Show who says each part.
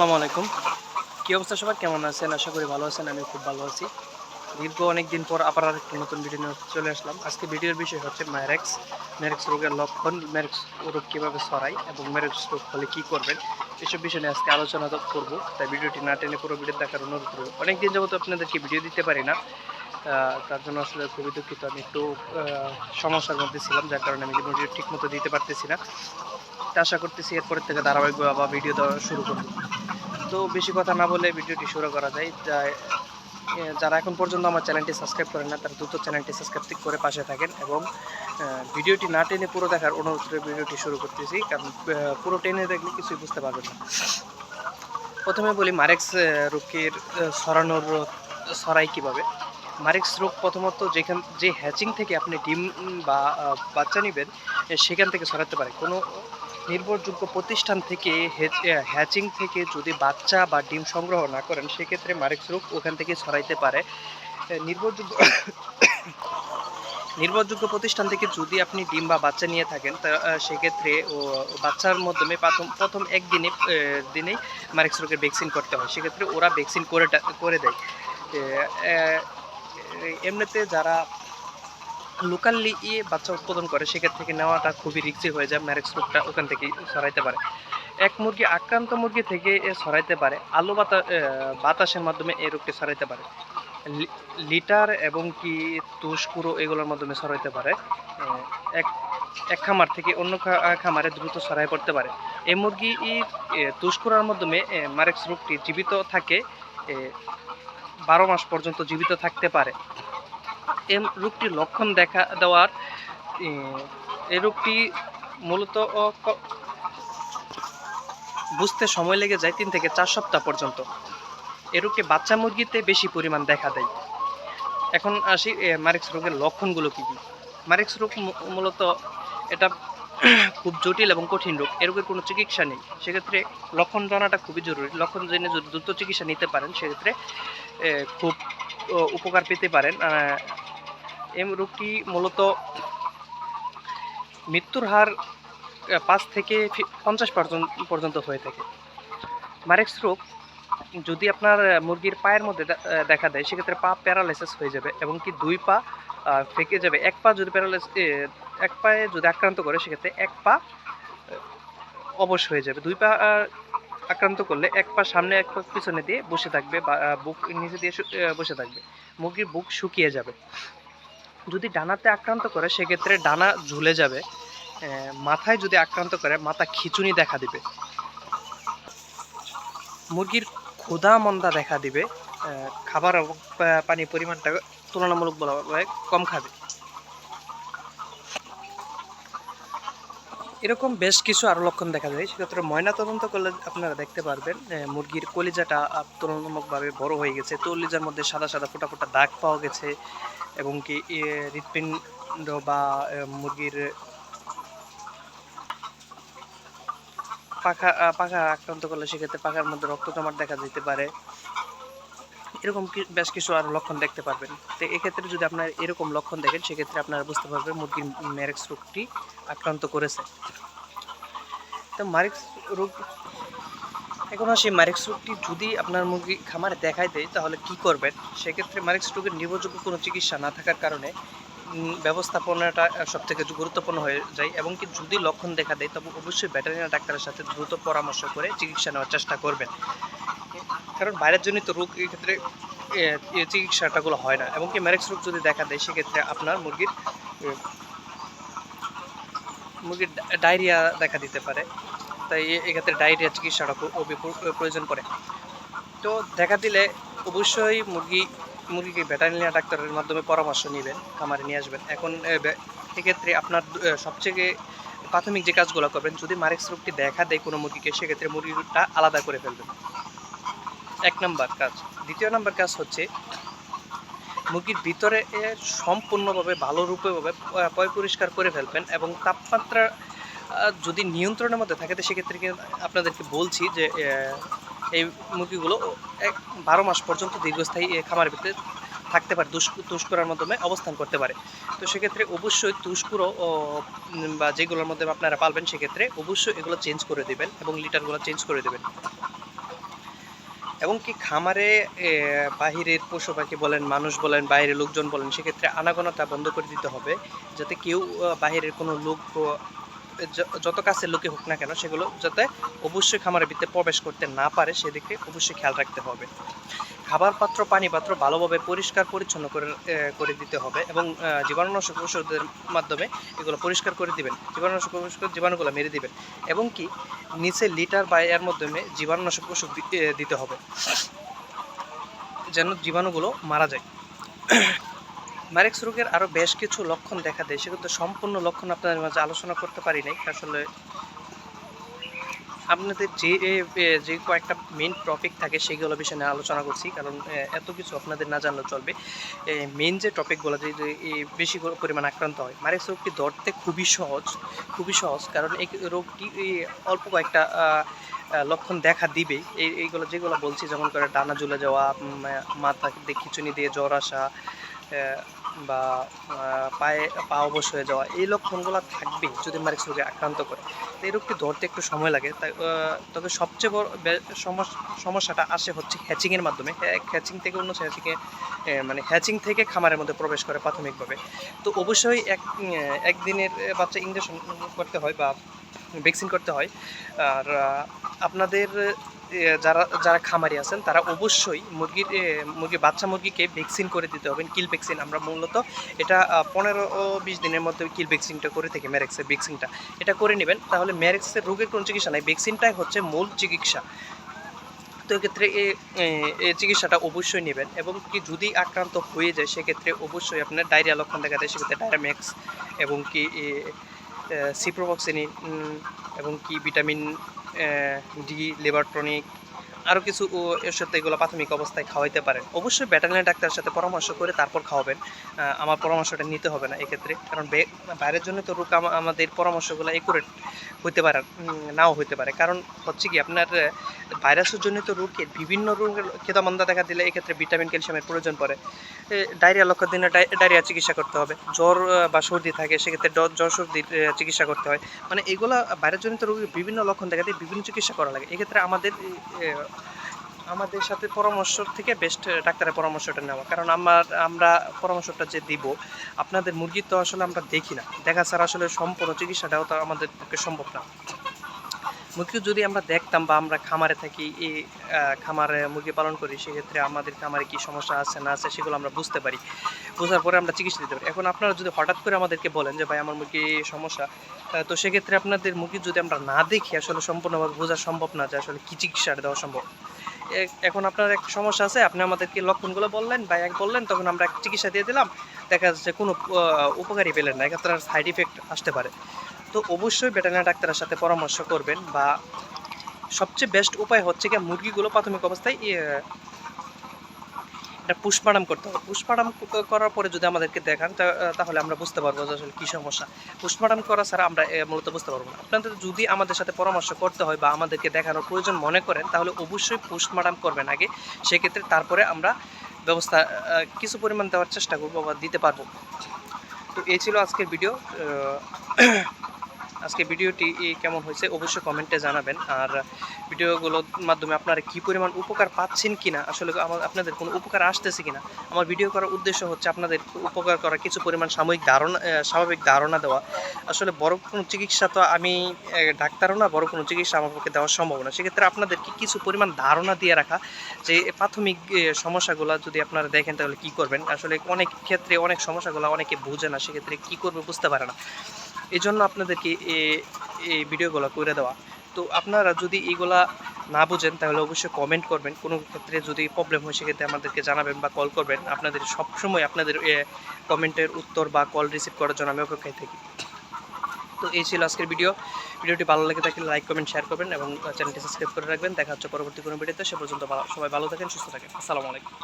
Speaker 1: আসসালামু আলাইকুম। কী অবস্থা সবার? কেমন আছেন? আশা করি ভালো আছেন আমি খুব ভালো আছি। দীর্ঘ অনেক দিন পর আবার আর আরেকটি নতুন ভিডিও নিয়ে চলে আসলাম। আজকে ভিডিওর বিষয় হচ্ছে ম্যারেক্স ম্যারেক্স রোগের লক্ষণ ম্যারেক্স রোগ কীভাবে ছড়ায় এবং ম্যারেক্স রোগ হলে কী করবেন, এসব বিষয় নিয়ে আজকে আলোচনা করব। তাই ভিডিওটি না টেনে পুরো ভিডিও দেখার অনুরোধ করব। অনেক দিন যাবত আপনাদেরকে ভিডিও দিতে পারি না। তার জন্য আসলে খুবই দুঃখিত। আমি একটু সমস্যার মধ্যে ছিলাম, যার কারণে আমি ভিডিও ঠিক মতো দিতে পারতেছি না। তা আশা করতেছি এরপর থেকে ধারাবাহিকভাবে আবার ভিডিও দেওয়া শুরু করব। তো বেশি কথা না বলে ভিডিওটি শুরু করা যায়। যারা এখন পর্যন্ত আমার চ্যানেলটি সাবস্ক্রাইব করেন না, তারা দ্রুত চ্যানেলটি সাবস্ক্রাইব করে পাশে থাকেন এবং ভিডিওটি না টেনে পুরো দেখার অনুরোধ করে ভিডিওটি শুরু করতেছি। কারণ পুরো টেনে দেখলে কিছুই বুঝতে পারবেন না। প্রথমে বলি মারেক্স রোগের ছড়ানোর ছড়াই কীভাবে। মারেক্স রোগ প্রথমত যেখান, যে হ্যাচিং থেকে আপনি ডিম বা বাচ্চা নেবেন সেখান থেকে সরাতে পারে। কোনো নির্ভরযোগ্য প্রতিষ্ঠান থেকে হ্যাচিং থেকে যদি বাচ্চা বা ডিম সংগ্রহ না করেন, সেক্ষেত্রে মারেক্স রোগ ওখান থেকে ছড়াইতে পারে। নির্ভরযোগ্য নির্ভরযোগ্য প্রতিষ্ঠান থেকে যদি আপনি ডিম বা বাচ্চা নিয়ে থাকেন, তা সেক্ষেত্রে ও, বাচ্চার মাধ্যমে প্রথম প্রথম একদিনে দিনেই মারেক্স রোগের ভ্যাকসিন করতে হয়। সেক্ষেত্রে ওরা ভ্যাকসিন করে করে দেয়। এমনিতে যারা লোকালি ইয়ে বাচ্চা উৎপাদন করে, সেক্ষেত্রে থেকে নেওয়াটা খুবই রিক্সি হয়ে যায় ম্যারেক্স রোগটা ওখান থেকে সরাইতে পারে। এক মুরগি, আক্রান্ত মুরগি থেকে এ ছড়াইতে পারে, আলো বাতা বাতাসের মাধ্যমে এই রোগটি সরাইতে পারে। লিটার এবং কি তুষকুড়ো এগুলোর মাধ্যমে সরাইতে পারে। এক এক খামার থেকে অন্য খামারে দ্রুত সরাই পড়তে পারে। এই মুরগি তুষকুড়ার মাধ্যমে মারেক্স রোগটি জীবিত থাকে বারো মাস পর্যন্ত জীবিত থাকতে পারে। এই রোগটির লক্ষণ দেখা দেওয়ার এ, রোগটি মূলত বুঝতে সময় লেগে যায় তিন থেকে চার সপ্তাহ পর্যন্ত। এই রোগটি বাচ্চা মুরগিতে বেশি পরিমাণ দেখা দেয়। এখন আসি এ, মারিক্স রোগের লক্ষণগুলো কী কী? মারিক্স রোগ মূলত এটা খুব জটিল এবং কঠিন রোগ। এ রোগের কোনো চিকিৎসা নেই। সেক্ষেত্রে লক্ষণ জানাটা খুবই জরুরি। লক্ষণ জেনে যদি দ্রুত চিকিৎসা নিতে পারেন সেক্ষেত্রে খুব উপকার পেতে পারেন। এই রোগটি মূলত মৃত্যুর হার পাঁচ থেকে পঞ্চাশ পর্যন্ত হয়ে থাকে। মারেক্স রোগ যদি আপনার মুরগির পায়ের মধ্যে দেখা দেয়, সেক্ষেত্রে পা প্যারালাইসিস হয়ে যাবে এবং কি দুই পা ফেঁকে যাবে। এক পা যদি প্যারালাইস এক পায়ে যদি আক্রান্ত করে, সেক্ষেত্রে এক পা অবশ হয়ে যাবে। দুই পা আক্রান্ত করলে এক পা সামনে, এক পা পিছনে দিয়ে বসে থাকবে বা বুক নিচে দিয়ে বসে থাকবে। মুরগির বুক শুকিয়ে যাবে। যদি ডানাতে আক্রান্ত করে, সেক্ষেত্রে ডানা ঝুলে যাবে। মাথায় যদি আক্রান্ত করে, মাথা খিচুনি দেখা দিবে। মুরগির ক্ষুধা মন্দা দেখা দিবে। খাবার পানি পরিমাণটা তুলনামূলক বলা কম খাবে। এরকম বেশ কিছু আরও লক্ষণ দেখা যায়। সেক্ষেত্রে ময়না তদন্ত করলে আপনারা দেখতে পারবেন মুরগির কলিজাটা তুলনামূলকভাবে বড় হয়ে গেছে। কলিজার মধ্যে সাদা সাদা ফোটা ফোটা দাগ পাওয়া গেছে এবং কি হৃৎপিণ্ড বা মুরগির পাখা পাখা আক্রান্ত করলে সেক্ষেত্রে পাখার মধ্যে রক্ত জমাট দেখা যেতে পারে। এরকম বেশ কিছু আর লক্ষণ দেখতে পারবেন। তো এক্ষেত্রে যদি আপনার এরকম লক্ষণ দেখেন, সেক্ষেত্রে আপনারা বুঝতে পারবেন মুরগির ম্যারেক্স রোগটি আক্রান্ত করেছে। তো মারিক্স রোগ এখন সেই মারিক্স রোগটি যদি আপনার মুরগি খামারে দেখায় দেয়, তাহলে কি করবেন? সেক্ষেত্রে মারিক্স রোগের নির্ভরযোগ্য কোনো চিকিৎসা না থাকার কারণে ব্যবস্থাপনাটা সব থেকে গুরুত্বপূর্ণ হয়ে যায় এবং কি যদি লক্ষণ দেখা দেয়, তবে অবশ্যই ভেটেরিনারি ডাক্তারের সাথে দ্রুত পরামর্শ করে চিকিৎসা নেওয়ার চেষ্টা করবেন। কারণ বাইরের জনিত রোগ এই ক্ষেত্রে চিকিৎসাটাগুলো হয় না। এবং কি ম্যারেক্স রোগ যদি দেখা দেয়, সেক্ষেত্রে আপনার মুরগির মুরগির ডায়রিয়া দেখা দিতে পারে। তাই এক্ষেত্রে ডায়রিয়া চিকিৎসাটা প্রয়োজন পড়ে। তো দেখা দিলে অবশ্যই মুরগি, মুরগিকে ভেটারিনারি ডাক্তারের মাধ্যমে পরামর্শ নেবেন, খামারে নিয়ে আসবেন। এখন এক্ষেত্রে আপনার সবচেয়ে প্রাথমিক যে কাজগুলো করবেন, যদি মারেক্স রোগটি দেখা দেয় কোনো মুরগিকে, সেক্ষেত্রে মুরগিটা আলাদা করে ফেলবেন। এক নম্বর কাজ। দ্বিতীয় নম্বর কাজ হচ্ছে, মুরগির ভিতরে সম্পূর্ণভাবে ভালো রূপেভাবে পয় পরিষ্কার করে ফেলবেন এবং তাপমাত্রা যদি নিয়ন্ত্রণের মধ্যে থাকে, তো সেক্ষেত্রে আপনাদেরকে বলছি যে এই মুরগিগুলো এক বারো মাস পর্যন্ত দীর্ঘস্থায়ী খামারের ভিতরে থাকতে পারে দুষ তুষ্করার মাধ্যমে অবস্থান করতে পারে। তো সেক্ষেত্রে অবশ্যই তুষ্কুরো বা যেগুলোর মধ্যে আপনারা পালবেন, সেক্ষেত্রে অবশ্যই এগুলো চেঞ্জ করে দেবেন এবং লিটারগুলো চেঞ্জ করে দেবেন। এবং কি খামারে বাহিরের পশু পাখি বলেন, মানুষ বলেন, বাইরের লোকজন বলেন, সেক্ষেত্রে আনাগোনাটা বন্ধ করে দিতে হবে, যাতে কেউ বাহিরের কোনো লোক যত কাছের লোকে হোক না কেন সেগুলো যাতে অবশ্যই খামারের ভিতরে প্রবেশ করতে না পারে সেদিকে অবশ্যই খেয়াল রাখতে হবে। খাবার পাত্র পানি পাত্র ভালোভাবে পরিষ্কার, পরিচ্ছন্ন করে করে দিতে হবে এবং জীবাণুনাশক ওষুধের মাধ্যমে এগুলো পরিষ্কার করে দিবেন। জীবাণুনাশক ওষুধ জীবাণুগুলো মেরে দিবেন এবং কি নিচে লিটার বা এর মাধ্যমে জীবাণুনাশক ওষুধ দিতে হবে। যেন জীবাণুগুলো মারা যায়। ম্যারেক্স রোগের আরও বেশ কিছু লক্ষণ দেখা দেয়, সেগুলো সম্পূর্ণ লক্ষণ আপনাদের মাঝে আলোচনা করতে পারি নাই। আসলে আপনাদের যে যে কয়েকটা মেন টপিক থাকে সেগুলো বিষয়ে নিয়ে আলোচনা করছি, কারণ এত কিছু আপনাদের না জানলেও চলবে। মেন যে টপিকগুলো যে বেশি পরিমাণ আক্রান্ত হয় মারেক্স রোগটি ধরতে খুবই সহজ খুবই সহজ, কারণ এই রোগটি অল্প কয়েকটা লক্ষণ দেখা দিবেই এই, এইগুলো যেগুলো বলছি, যেমন করে ডানা ঝুলে যাওয়া মাথা দিয়ে খিচুনি দিয়ে জ্বর আসা বা পায়ে, পা অবশ হয়ে যাওয়া, এই লক্ষণগুলো থাকবে যদি মারেক্স রোগে আক্রান্ত করে? তো এই রোগটি ধরতে একটু সময় লাগে। তাই তবে সবচেয়ে বড় সমস্যাটা আসে হচ্ছে হ্যাচিংয়ের মাধ্যমে। হ্যাচিং থেকে অন্য হ্যাচিংয়ে মানে হ্যাচিং থেকে খামারের মধ্যে প্রবেশ করে প্রাথমিকভাবে। তো অবশ্যই এক একদিনের বাচ্চা ইঞ্জেকশন করতে হয় বা ভ্যাকসিন করতে হয়। আর আপনাদের যারা যারা খামারি আছেন, তারা অবশ্যই মুরগির মুরগি, বাচ্চা মুরগিকে ভ্যাকসিন করে দিতে হবে। কিল ভ্যাকসিন আমরা মূলত এটা পনেরো বিশ দিনের মধ্যে কিল ভ্যাকসিনটা করে থাকি, ম্যারেক্সের ভ্যাকসিনটা। এটা করে নেবেন, তাহলে ম্যারেক্সের রোগের কোনো চিকিৎসা নাই, ভ্যাকসিনটাই হচ্ছে মূল চিকিৎসা। তো এক্ষেত্রে এই চিকিৎসাটা অবশ্যই নেবেন এবং কি যদি আক্রান্ত হয়ে যায়, সেক্ষেত্রে অবশ্যই আপনার ডায়রিয়া লক্ষণ দেখা দেয়, সেক্ষেত্রে ডায়রাম্যাক্স এবং কি সিপ্রোভক্সিনিন এবং কি ভিটামিন ডি লেবারট্রনিক আরও কিছু ও এর সাথে এগুলো প্রাথমিক অবস্থায় খাওয়াইতে পারেন। অবশ্যই ভেটেরিনারি ডাক্তারের সাথে পরামর্শ করে তারপর খাওয়াবেন। আমার পরামর্শটা নিতে হবে না এক্ষেত্রে। কারণ বাইরের জন্য তো রোগ আমা- আমাদের পরামর্শগুলো একুরেট হতে পারে নাও হতে পারে। কারণ হচ্ছে কি, আপনার ভাইরাসের জনিত রোগের বিভিন্ন রোগের খেতামন্দা দেখা দিলে এক্ষেত্রে ভিটামিন, ক্যালসিয়ামের প্রয়োজন পড়ে। ডায়রিয়া লক্ষণ দিনে ডায়রিয়া চিকিৎসা করতে হবে। জ্বর বা সর্দি থাকে, সেক্ষেত্রে জ্বর সর্দির চিকিৎসা করতে হয়। মানে এগুলা ভাইরাস জনিত রোগের বিভিন্ন লক্ষণ দেখা দিয়ে বিভিন্ন চিকিৎসা করা লাগে। এক্ষেত্রে আমাদের আমাদের সাথে পরামর্শ থেকে বেস্ট ডাক্তারের পরামর্শটা নেওয়া। কারণ আমার, আমরা পরামর্শটা যে দিব, আপনাদের মুরগির তো আসলে আমরা দেখি না। দেখা ছাড়া আসলে সম্পূর্ণ চিকিৎসাটাও তো আমাদের পক্ষে সম্ভব না। মুরগি যদি আমরা দেখতাম বা আমরা খামারে থাকি এই খামারে মুরগি পালন করি, সেক্ষেত্রে আমাদের খামারে কি সমস্যা আছে, না আছে, সেগুলো আমরা বুঝতে পারি। বোঝার পরে আমরা চিকিৎসা দিতে পারি। এখন আপনারা যদি হঠাৎ করে আমাদেরকে বলেন যে, ভাই, আমার মুরগি সমস্যা তো সেক্ষেত্রে আপনাদের মুরগি যদি আমরা না দেখি, আসলে সম্পূর্ণভাবে বোঝা সম্ভব না যে, আসলে কী চিকিৎসা দেওয়া সম্ভব। এখন আপনার এক সমস্যা আছে, আপনি আমাদেরকে লক্ষণগুলো বললেন বা এক বললেন, তখন আমরা চিকিৎসা দিয়ে দিলাম। দেখা যাচ্ছে কোনো উপকারী পেলেন না, এক্ষেত্রে সাইড ইফেক্ট আসতে পারে। তো অবশ্যই ভেটেরিনারি ডাক্তারের সাথে পরামর্শ করবেন বা সবচেয়ে বেস্ট উপায় হচ্ছে কি মুরগিগুলো প্রাথমিক অবস্থায় এটা পুষ্পাডাম করতে হবে। পুষ্পাডাম করার পরে যদি আমাদেরকে দেখান তাহলে আমরা বুঝতে পারব যে আসলে কী সমস্যা। পুষ্পাডাম করা ছাড়া আমরা মূলত বুঝতে পারব না। আপনাদের যদি আমাদের সাথে পরামর্শ করতে হয় বা আমাদেরকে দেখানোর প্রয়োজন মনে করেন, তাহলে অবশ্যই পোস্টমার্টাম করবেন আগে। সেক্ষেত্রে তারপরে আমরা ব্যবস্থা কিছু পরিমাণ দেওয়ার চেষ্টা করব বা দিতে পারব। তো এই ছিল আজকের ভিডিও আজকে ভিডিওটি কেমন হয়েছে অবশ্যই কমেন্টে জানাবেন। আর ভিডিওগুলোর মাধ্যমে আপনারা কী পরিমাণ উপকার পাচ্ছেন কিনা, আসলে আমার, আপনাদের কোনো উপকার আসতেছে কিনা, আমার ভিডিও করার উদ্দেশ্য হচ্ছে আপনাদের উপকার করা কিছু পরিমাণ সাময়িক ধারণা স্বাভাবিক ধারণা দেওয়া। আসলে বড় কোনো চিকিৎসা তো আমি ডাক্তারও না, বড় কোনো চিকিৎসা আমার পক্ষে দেওয়া সম্ভব না। সেক্ষেত্রে আপনাদেরকে কিছু পরিমাণ ধারণা দিয়ে রাখা, যে প্রাথমিক সমস্যাগুলো যদি আপনারা দেখেন তাহলে কী করবেন? আসলে অনেক ক্ষেত্রে অনেক সমস্যাগুলো অনেকে বোঝে না, সেক্ষেত্রে কী করবে বুঝতে পারে না। এই জন্য আপনাদেরকে এই ভিডিওগুলো করে দেওয়া। তো আপনারা যদি এগুলা না বুঝেন, তাহলে অবশ্যই কমেন্ট করবেন। কোনো ক্ষেত্রে যদি প্রবলেম হয়, সেক্ষেত্রে আমাদেরকে জানাবেন বা কল করবেন। আপনাদের সবসময় আপনাদের কমেন্টের উত্তর বা কল রিসিভ করার জন্য আমি অপেক্ষায় থাকি। তো এই ছিল আজকের ভিডিও ভিডিওটি ভালো লাগে থাকলে লাইক কমেন্ট শেয়ার করবেন এবং চ্যানেলটি সাবস্ক্রাইব করে রাখবেন। দেখা হচ্ছে পরবর্তী কোনো ভিডিওতে সে পর্যন্ত সবাই ভালো থাকেন, সুস্থ থাকেন। আসসালামু আলাইকুম।